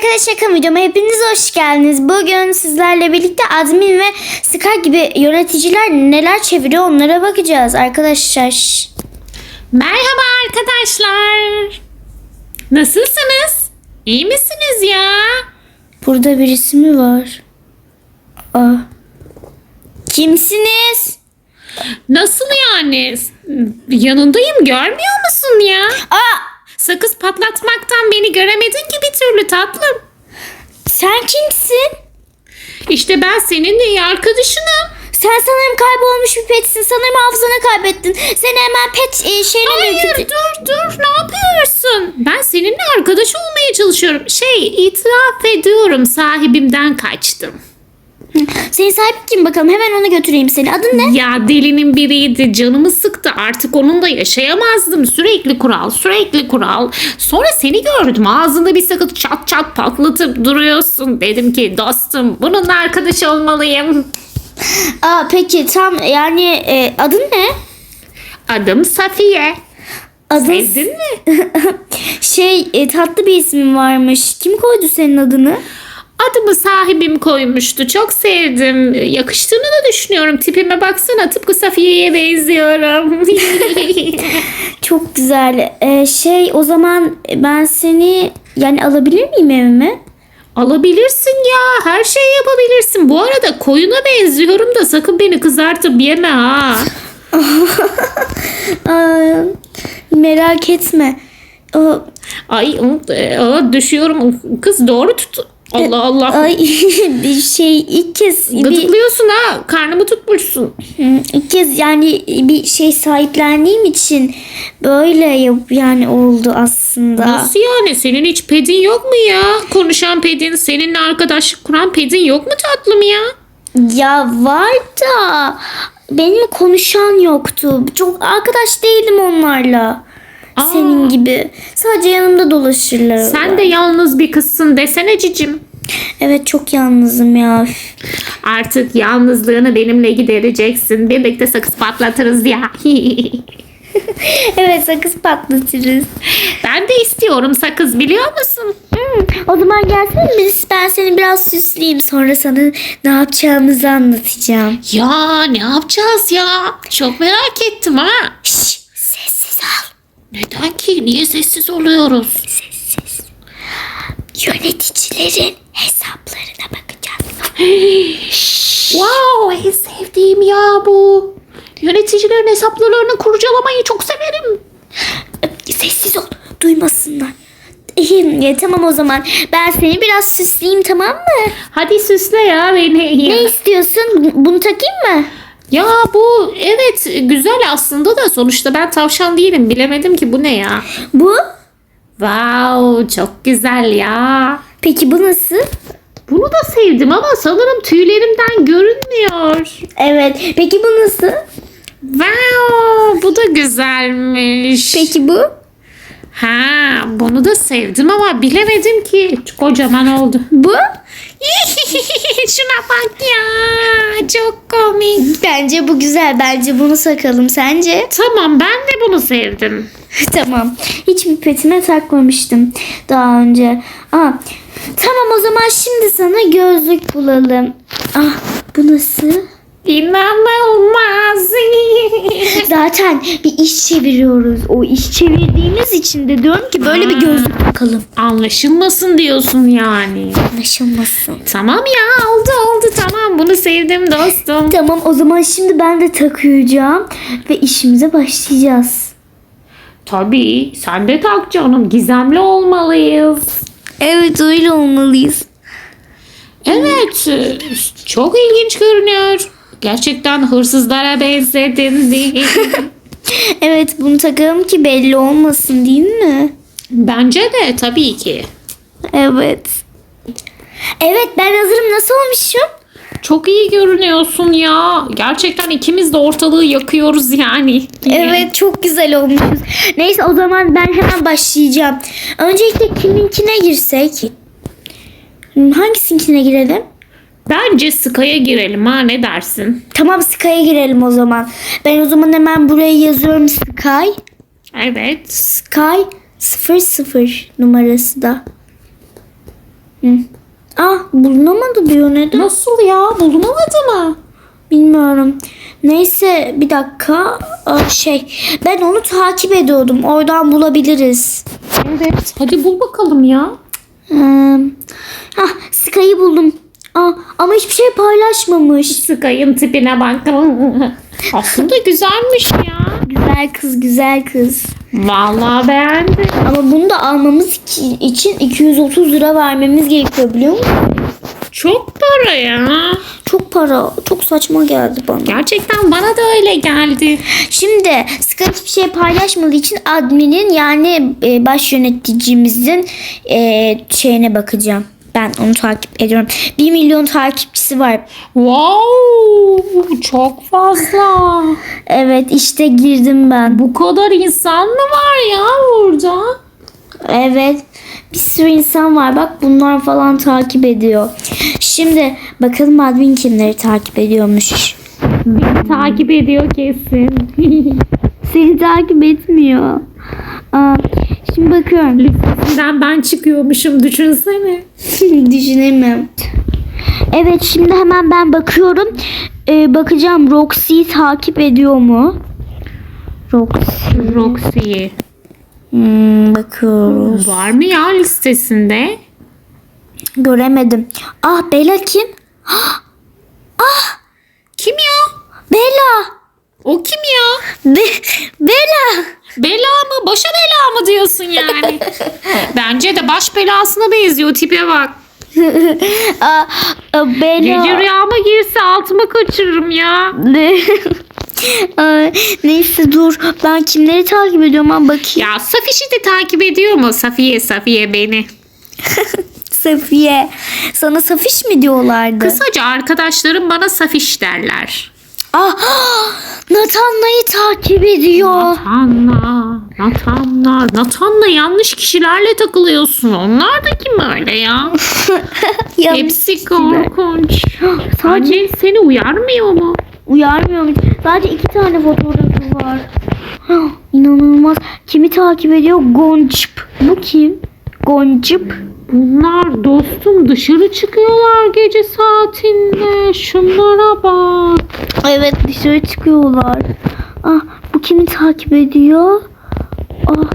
arkadaşlar kanalıma videoma hepiniz hoş geldiniz. Bugün sizlerle birlikte admin ve Sky gibi yöneticiler neler çeviriyor onlara bakacağız arkadaşlar. Merhaba arkadaşlar. Nasılsınız? İyi misiniz ya? Burada birisi mi var? Aa. Kimsiniz? Nasıl yani? Yanındayım görmüyor musun ya? Aa, Sakız patlatmaktan beni göremedin ki bir türlü tatlım. sen kimsin? İşte ben senin iyi arkadaşınım. Sen sanırım kaybolmuş bir petsin. Sanırım hafızanı kaybettin. Seni hemen pet e, şeyine Hayır götür- dur dur ne yapıyorsun? Ben seninle arkadaş olmaya çalışıyorum. Şey itiraf ediyorum sahibimden kaçtım. Senin sahip kim bakalım? Hemen ona götüreyim seni. Adın ne? Ya delinin biriydi canımı sıktı artık onunla yaşayamazdım sürekli kural sürekli kural sonra seni gördüm ağzında bir sakız çat çat patlatıp duruyorsun dedim ki dostum bununla arkadaş olmalıyım Aa peki tam yani e, adın ne? adım Safiye Adın sevdin mi? şey e, tatlı bir ismin varmış. Kim koydu senin adını? Adımı sahibim koymuştu çok sevdim yakıştığını da düşünüyorum tipime baksana tıpkı Safiye'ye benziyorum Çok güzel. E, şey o zaman ben seni yani alabilir miyim evime? Alabilirsin ya her şeyi yapabilirsin bu arada koyuna benziyorum da sakın beni kızartıp yeme ha. Aa, merak etme. Aa, Ay e, aa, düşüyorum. Kız doğru tut. Allah Allah. ay bir şey ilk kez bir, Gıdıklıyorsun ha. Karnımı tutmuşsun. ilk kez yani bir şey sahiplendiğim için böyle yani oldu aslında. Nasıl yani? Senin hiç pedin yok mu ya? Konuşan pedin, seninle arkadaşlık kuran pedin yok mu tatlım ya? Ya var da benim konuşan yoktu. Çok arkadaş değilim onlarla. Senin gibi. Sadece yanımda dolaşırlar. Sen de yalnız bir kızsın desene cicim. Evet çok yalnızım ya. Artık yalnızlığını benimle gidereceksin. Birlikte sakız patlatırız ya. evet sakız patlatırız. ben de istiyorum sakız biliyor musun? Hmm, o zaman gelsene biz ben seni biraz süsleyeyim. Sonra sana ne yapacağımızı anlatacağım. Ya ne yapacağız ya? Çok merak ettim ha. Şş, sessiz ol. Neden ki? Niye sessiz oluyoruz? Sessiz. Yöneticilerin hesaplarına bakacağız. Wow en sevdiğim ya bu. Yöneticilerin hesaplarını kurcalamayı çok severim. Sessiz ol. Duymasınlar. Ya, tamam o zaman. Ben seni biraz süsleyeyim tamam mı? Hadi süsle ya beni. Ne istiyorsun? Bu- Bunu takayım mı? Ya bu evet güzel aslında da sonuçta ben tavşan değilim. Bilemedim ki bu ne ya. Bu? Wow çok güzel ya. Peki bu nasıl? Bunu da sevdim ama sanırım tüylerimden görünmüyor. Evet. Peki bu nasıl? Wow bu da güzelmiş. Peki bu? Ha bunu da sevdim ama bilemedim ki. Kocaman oldu. Bu? Şuna bak ya. Çok komik. Bence bu güzel. Bence bunu sakalım. Sence? Tamam ben de bunu sevdim. tamam. Hiçbir petime takmamıştım daha önce. Aa, tamam o zaman şimdi sana gözlük bulalım. Ah bu nasıl? İnanılmaz. Zaten bir iş çeviriyoruz. O iş çevirdiğimiz için de diyorum ki böyle bir gözlük takalım. Anlaşılmasın diyorsun yani. Anlaşılmasın. Tamam ya oldu oldu tamam bunu sevdim dostum. Tamam o zaman şimdi ben de takacağım ve işimize başlayacağız. Tabii sen de tak canım gizemli olmalıyız. Evet öyle olmalıyız. Evet çok ilginç görünüyor. Gerçekten hırsızlara benzedin. Evet bunu takalım ki belli olmasın değil mi? Bence de tabii ki. Evet. Evet ben hazırım. Nasıl olmuşum? Çok iyi görünüyorsun ya. Gerçekten ikimiz de ortalığı yakıyoruz yani. Evet çok güzel olmuşuz. Neyse o zaman ben hemen başlayacağım. Öncelikle kiminkine girsek? Hangisinkine girelim? Bence Sky'a girelim ha ne dersin? Tamam Sky'a girelim o zaman. Ben o zaman hemen buraya yazıyorum Sky. Evet. Sky 00 numarası da. Ah bulunamadı diyor neden? Nasıl ya? Bulunamadı mı? Bilmiyorum. Neyse bir dakika. Aa, şey ben onu takip ediyordum. Oradan bulabiliriz. Evet. Hadi bul bakalım ya. Ee, ah Sky'ı buldum. Aa, ama hiçbir şey paylaşmamış. Sky'ın tipine bak. Aslında güzelmiş ya. Güzel kız güzel kız. Vallahi beğendim. Ama bunu da almamız için 230 lira vermemiz gerekiyor biliyor musun? Çok para ya. Çok para. Çok saçma geldi bana. Gerçekten bana da öyle geldi. Şimdi Sky hiçbir şey paylaşmadığı için adminin yani e, baş yöneticimizin e, şeyine bakacağım. Ben onu takip ediyorum. 1 milyon takipçisi var. Wow, çok fazla. Evet işte girdim ben. Bu kadar insan mı var ya burada? Evet. Bir sürü insan var. Bak bunlar falan takip ediyor. Şimdi bakalım admin kimleri takip ediyormuş. Beni takip ediyor kesin. Seni takip etmiyor. Aa, şimdi bakıyorum. Listesinden ben çıkıyormuşum düşünsene. Düşünemem. Evet şimdi hemen ben bakıyorum. Ee, bakacağım Roxy'yi takip ediyor mu? Roxy. Roxy. Hmm, bakıyoruz. Var mı ya listesinde? Göremedim. Ah Bella kim? Kim ya? Bella. O kim ya? Be Bella. Bela mı? Başa bela mı diyorsun yani? Bence de baş belasına benziyor tipe bak. Aa, aa, Bella. Gece rüyama girse altıma kaçırırım ya. Ne? Ay, neyse dur. Ben kimleri takip ediyorum ben bakayım. Ya Safiş'i de takip ediyor mu? Safiye Safiye beni. Safiye. Sana Safiş mi diyorlardı? Kısaca arkadaşlarım bana Safiş derler. Ah, Natanna'yı takip ediyor. Natanla, Natanla, Natanla yanlış kişilerle takılıyorsun. Onlar da kim öyle ya? Hepsi korkunç. Sadece Annen seni uyarmıyor mu? uyarmıyor mu? Sadece iki tane fotoğrafı var. İnanılmaz. Kimi takip ediyor? Goncip. Bu kim? Goncip. Bunlar dostum dışarı çıkıyorlar gece saatinde. Şunlara bak. Evet dışarı çıkıyorlar. Ah bu kimi takip ediyor? Ah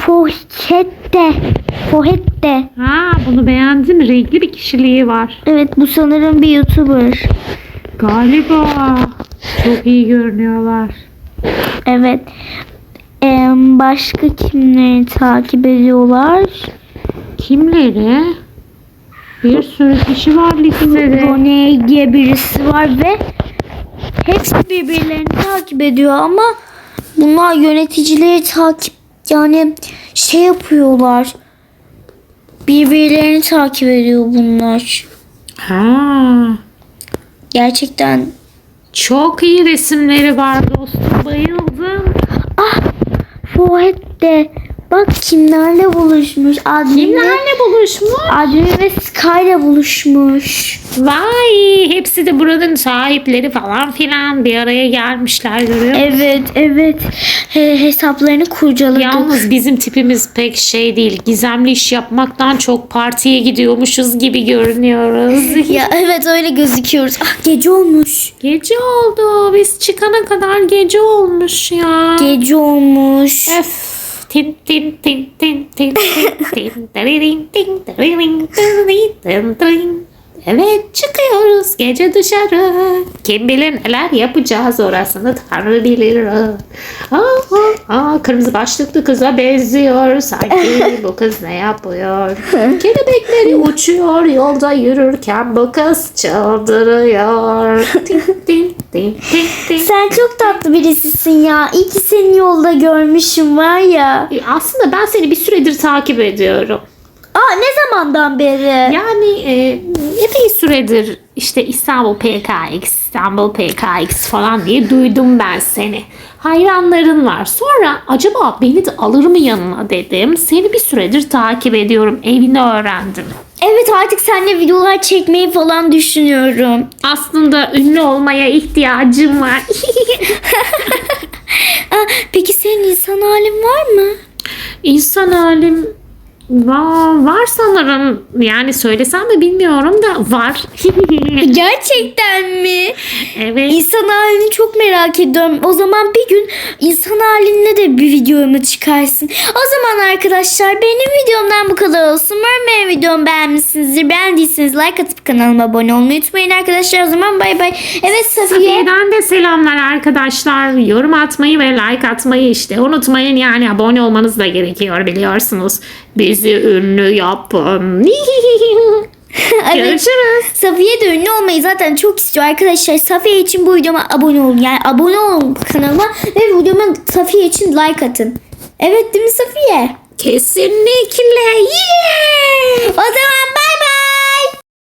Fohette. Fohette. Ha bunu beğendim. Renkli bir kişiliği var. Evet bu sanırım bir YouTuber. Galiba. Çok iyi görünüyorlar. Evet. Em, başka kimleri takip ediyorlar? Kimleri? Bir sürü kişi var listede. Rone diye birisi var ve hepsi birbirlerini takip ediyor ama bunlar yöneticileri takip yani şey yapıyorlar. Birbirlerini takip ediyor bunlar. Ha, Gerçekten çok iyi resimleri var dostum. Bayıldım. Fuat de bak kimlerle buluşmuş. Admin'le Kimlerle buluşmuş? Admin ve Sky'la buluşmuş. Vay hepsi de buranın sahipleri falan filan bir araya gelmişler görüyor musun? Evet evet He- hesaplarını kurcaladık. Yalnız bizim tipimiz pek şey değil. Gizemli iş yapmaktan çok partiye gidiyormuşuz gibi görünüyoruz. Ya evet öyle gözüküyoruz. Ah gece olmuş. gece oldu. Biz çıkana kadar gece olmuş ya. Gece olmuş. Öf. Tin tin tin tin tin tin tin tiririn, tin tiririn, tiririn, tin tirin. Evet çıkıyoruz gece dışarı. Kim bilir neler yapacağız orasını Tanrı bilir. Aa, aa, aa, kırmızı başlıklı kıza benziyor. Sanki bu kız ne yapıyor? Kelebekleri uçuyor yolda yürürken bu kız çıldırıyor. Sen çok tatlı birisisin ya. İyi ki seni yolda görmüşüm var ya. E, Aslında ben seni bir süredir takip ediyorum. Aa ne zamandan beri? Yani e, epey süredir işte İstanbul PKX, İstanbul PKX falan diye duydum ben seni. Hayranların var. Sonra acaba beni de alır mı yanına dedim. Seni bir süredir takip ediyorum. Evini öğrendim. Evet artık seninle videolar çekmeyi falan düşünüyorum. Aslında ünlü olmaya ihtiyacım var. Aa, peki senin insan halin var mı? İnsan halim Va- var sanırım. Yani söylesem mi bilmiyorum da var. Gerçekten mi? evet. İnsan halini çok merak ediyorum. O zaman bir gün insan haline de bir videomu çıkarsın. O zaman arkadaşlar benim videomdan bu kadar olsun. Umarım benim videomu beğenmişsinizdir. Beğendiyseniz like atıp kanalıma abone olmayı unutmayın arkadaşlar. O zaman bay bay. Evet Safiye. Safiye'den de selamlar arkadaşlar. Yorum atmayı ve like atmayı işte unutmayın yani abone olmanız da gerekiyor biliyorsunuz. Bizi ünlü yapın. Görüşürüz. Safiye de ünlü olmayı zaten çok istiyor arkadaşlar. Safiye için bu videoma abone olun. Yani abone olun kanalıma ve videoma Safiye için like atın. Evet değil mi Safiye? Kesinlikle. Yeah! O zaman bay bay.